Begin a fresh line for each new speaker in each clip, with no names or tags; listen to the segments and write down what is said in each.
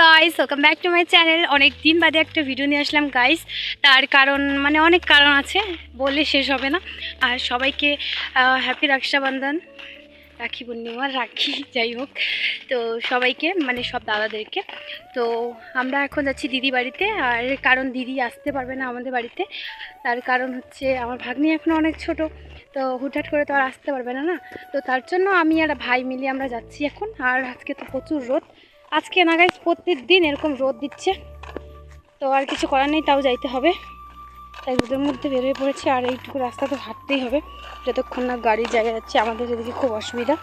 Guys welcome back to my channel অনেক দিন বাদে একটা ভিডিও নিয়ে আসলাম গাইস তার কারণ মানে অনেক কারণ আছে, বললে শেষ হবে না। আর সবাইকে হ্যাপি রক্ষাবন্ধন রাখি পূর্ণিমা, রাখি, যাই হোক। তো সবাইকে মানে সব দাদাদেরকে। তো আমরা এখন যাচ্ছি দিদি বাড়িতে। আর কারণ দিদি আসতে পারবে না আমাদের বাড়িতে। তার কারণ হচ্ছে, আমার ভাগ্নি এখন অনেক ছোট। তো হুটহাট করে তো আর আসতে পারবে না না? তো তার জন্য আমি আর ভাই মিলে আমরা যাচ্ছি এখন। আর আজকে তো প্রচুর রোদ। আজকে না গাইজ প্রত্যেক দিন এরকম রোদ দিচ্ছে। তো আর কিছু করার নেই, তাও যাইতে হবে। তাই রোদের মধ্যে বেরিয়ে পড়েছে, আর এইটুকু রাস্তা তো হাঁটতেই হবে। যতক্ষণ না গাড়ির জায়গা যাচ্ছে, আমাদের এদিকে খুব অসুবিধা।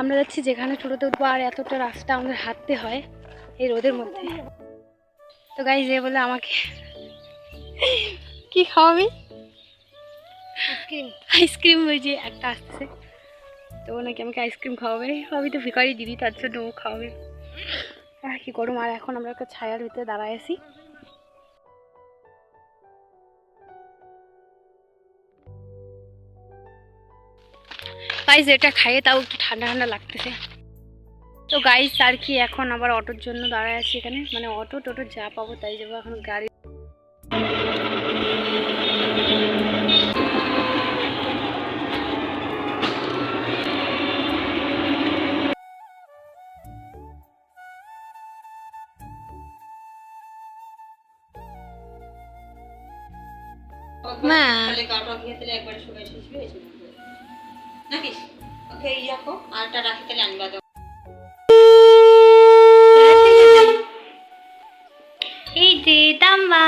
আমরা যাচ্ছি যেখানে টোটোতে উঠবো, আর এতটা রাস্তা আমাদের হাঁটতে হয় এই রোদের মধ্যে। তো গাই যে বলে আমাকে কি খাওয়াবি?
আইসক্রিম।
আইসক্রিম ওই যে একটা আসছে তো নাকি আমাকে আইসক্রিম খাওয়াবে। আমি তো ভিকারি দিদি, তার জন্য খাওয়াবে। আর কি গরম। আর এখন আমরা একটা ছায়ার ভিতরে দাঁড়ায় আছি। গাইজ এটা খাইয়ে তাও একটু ঠান্ডা ঠান্ডা লাগতেছে। তো গাইজ আর কি এখন আবার অটোর জন্য দাঁড়ায় আছি এখানে। মানে অটো টোটো যা পাবো তাই যাব। এখন গাড়ি মা
তাহলে কাটা তাহলে একবার শুকাই শেষ হয়েছে নাকি? ওকে এই রাখো। আরটা রাখি তাহলে আনবা দাও
এই যে তাম্মা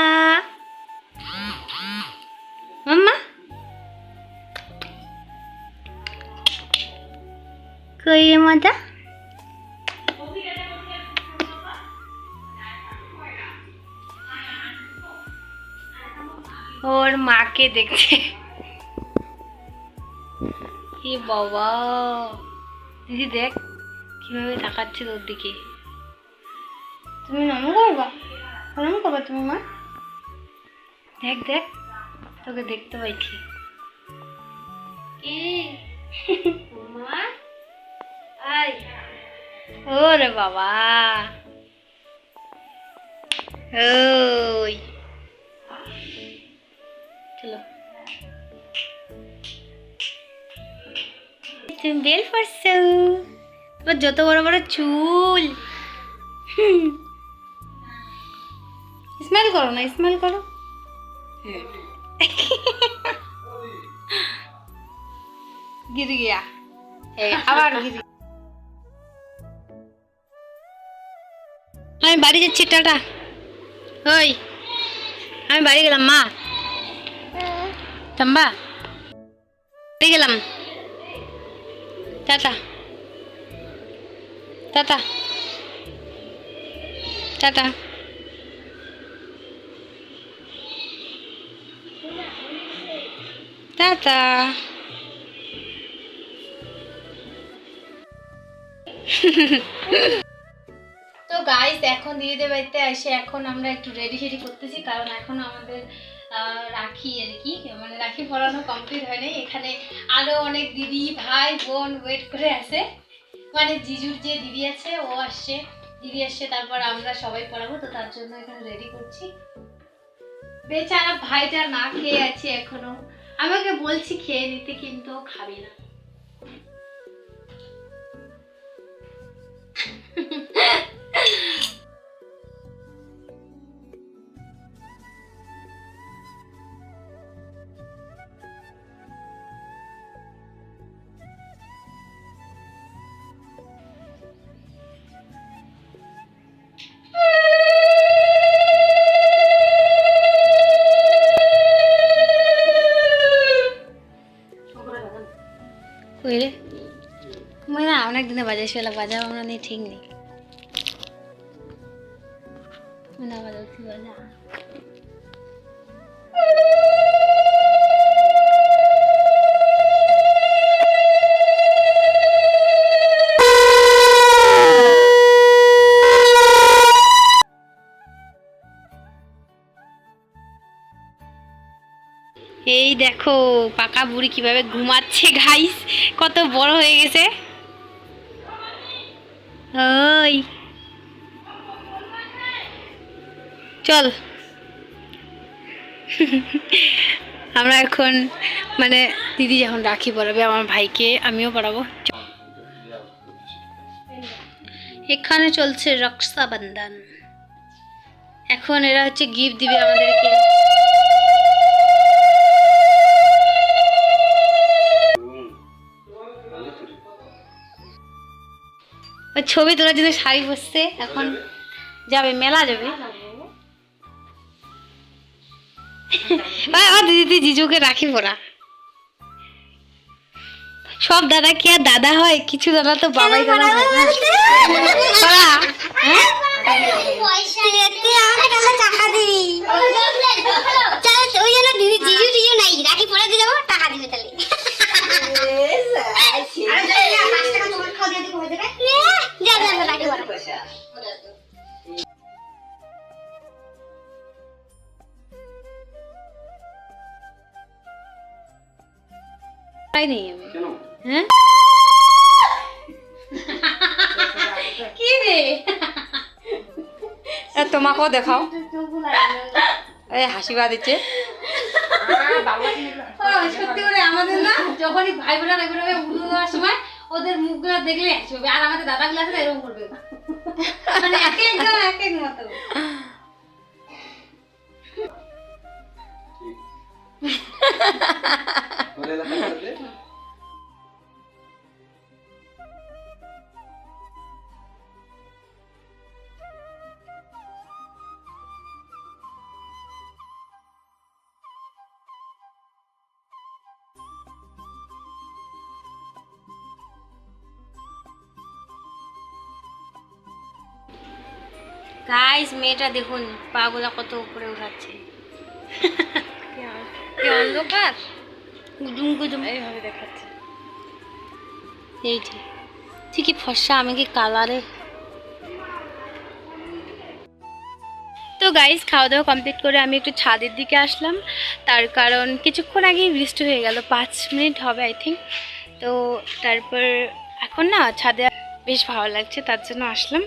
মাম্মা। কই রে ওর মাকে দেখছে। এ বাবা। দিদি দেখ কীভাবে তাকাচ্ছে তোর দিকে। তুমি নামও করবা নাম করবা তুমি মা? দেখ দেখ তোকে দেখতে পাইছি। কি? মা আই। ওরে বাবা। ওই। চলো তুমি বেল পড়ছো তোমার যত বড় বড় চুল স্মেল করো না স্মেল করো
হ্যাঁ
गिर गया এই, আবার गिर আমি বাড়ি যাচ্ছি টাটা ওই আমি বাড়ি গেলাম মা টাটা তো গাইস এখন দিদিদের বাড়িতে এসে এখন আমরা একটু রেডি সেডি করতেছি, কারণ এখন আমাদের রাখি আর কি। মানে রাখি পড়ানো কমপ্লিট হয়নি এখানে আরও অনেক দিদি, ভাই, বোন ওয়েট করে আছে। মানে জিজুর যে দিদি আছে, ও আসছে। দিদি আসছে, তারপর আমরা সবাই পড়াবো। তো তার জন্য এখানে রেডি করছি। বেচারা ভাইটা না খেয়ে আছে এখনও। আমি ওকে বলছি খেয়ে নিতে, কিন্তু খাবে না। কইরে? মই না অনেক দিনে বাজাইছি, এলা বাজাও আমরা নেই ঠিক নেই। না বাজাচ্ছি বাজা এই দেখো, পাকা বুড়ি কীভাবে ঘুমাচ্ছে ঘাইস কত বড় হয়ে গেছে। ওই। চল। আমরা এখন মানে দিদি যখন রাখি পরাবে আমার ভাইকে, আমিও পরাবো এখানে চলছে রক্ষাবন্ধন এখন এরা হচ্ছে গিফট দিবে আমাদেরকে। ছবি তোলার জন্য শাড়ি বসছে এখন যাবে মেলা যাবে। ও দিদি জিজুকে রাখি পরা। সব দাদা কি আর দাদা হয়? কিছু দাদা তো বাবাই দাদা হয়। না। পরা, হ্যাঁ? তাই নেই রে
তোমাকেও দেখাও। এই হাসিবা দিচ্ছে।
সত্যি করে আমাদের না, যখনই ভাই বোনেরা এভাবে উড়ে দেওয়ার সময় ওদের মুখগুলো দেখলে হাসবে আর আমাদের দাদাগুলো আছে এরকম করবে। Mana akeh ka akeh mo to. Guys মেয়েটা দেখুন পাগুলা কত উপরে উঠাচ্ছে। কি অন্ধকার? গুদুম গুদুম এইভাবে দেখাচ্ছে। এইটি। ঠিকই ফর্সা? আমি কি কালারে? তো গাইস খাওয়া দাওয়া কমপ্লিট করে আমি একটু ছাদের দিকে আসলাম। তার কারণ কিছুক্ষণ আগেই বৃষ্টি হয়ে গেল পাঁচ মিনিট হবে আই থিঙ্ক তো তারপর এখন না ছাদে বেশ ভালো লাগছে তার জন্য আসলাম।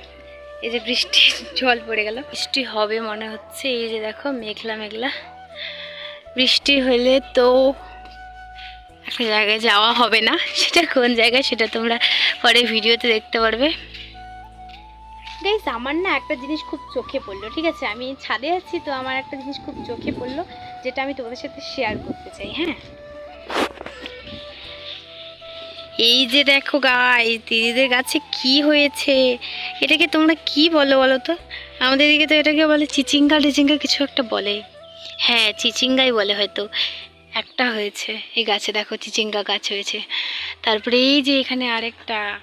এই যে বৃষ্টির জল পড়ে গেল। বৃষ্টি হবে মনে হচ্ছে, এই যে দেখো মেঘলা মেঘলা। বৃষ্টি হলে তো একটা জায়গায় যাওয়া হবে না। সেটা কোন জায়গায় সেটা তোমরা পরে ভিডিওতে দেখতে পারবে। গাইস আমার না একটা জিনিস খুব চোখে পড়ল, ঠিক আছে? আমি ছাদে আছি, তো আমার একটা জিনিস খুব চোখে পড়ল, যেটা আমি তোমাদের সাথে শেয়ার করতে চাই হ্যাঁ? এই যে দেখো গাই দিদিদের গাছে কি হয়েছে? এটাকে তোমরা কি বলো বলো তো? আমাদের দিকে তো এটাকে বলে চিচিঙ্গা টিচিঙ্গা কিছু একটা বলে। হ্যাঁ চিচিঙ্গাই বলে হয়তো। একটা হয়েছে। এই গাছে দেখো চিচিঙ্গা গাছ হয়েছে। তারপরে এই যে এখানে আরেকটা।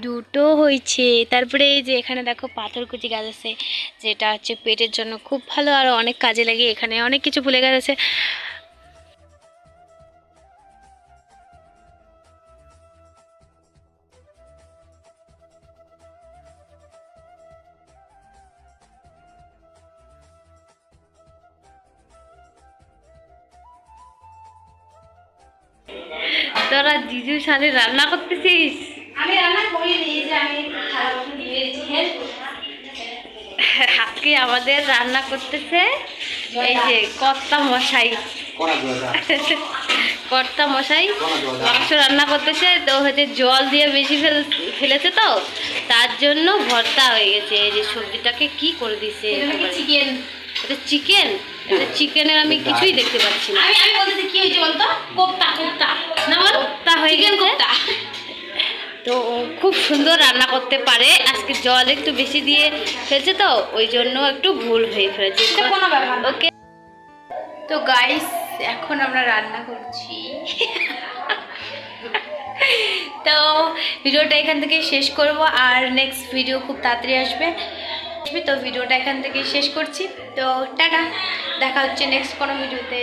দুটো হয়েছে। তারপরে এই যে এখানে দেখো পাথরকুচি গাছ আছে, যেটা হচ্ছে পেটের জন্য খুব ভালো আর অনেক কাজে লাগে। এখানে অনেক কিছু ফুলে গাছ তোরা জিজুর সাথে রান্না করতেছিস? আমি রান্না যে আমি হেল্প আজকে আমাদের রান্না করতেছে এই যে কর্তা মশাই। কর্তা মশাই মাংস রান্না করতেছে তো হচ্ছে জল দিয়ে বেশি ফেল ফেলেছে তো তার জন্য ভর্তা হয়ে গেছে। এই যে সবজিটাকে কি করে দিছে? চিকেন এটা চিকেন চিকেনের আমি কিছুই দেখতে পাচ্ছি না।
আমি আমি বলতেছি কি হয়েছে বলতো? কোপ্তা কোপ্তা।
না বল তা হয়ে গেছে। তো খুব সুন্দর রান্না করতে পারে। আজকে জল একটু বেশি দিয়ে ফেলছে তো ওই জন্য একটু ভুল হয়ে ফেলেছে।
কোনো ব্যাপার না।
ওকে। তো গাইস এখন আমরা রান্না করছি। তো ভিডিওটা এখান থেকে শেষ করব আর নেক্সট ভিডিও খুব তাড়াতাড়ি আসবে। তো ভিডিওটা এখান থেকে শেষ করছি। তো টাটা দেখা হচ্ছে নেক্সট কোনো ভিডিওতে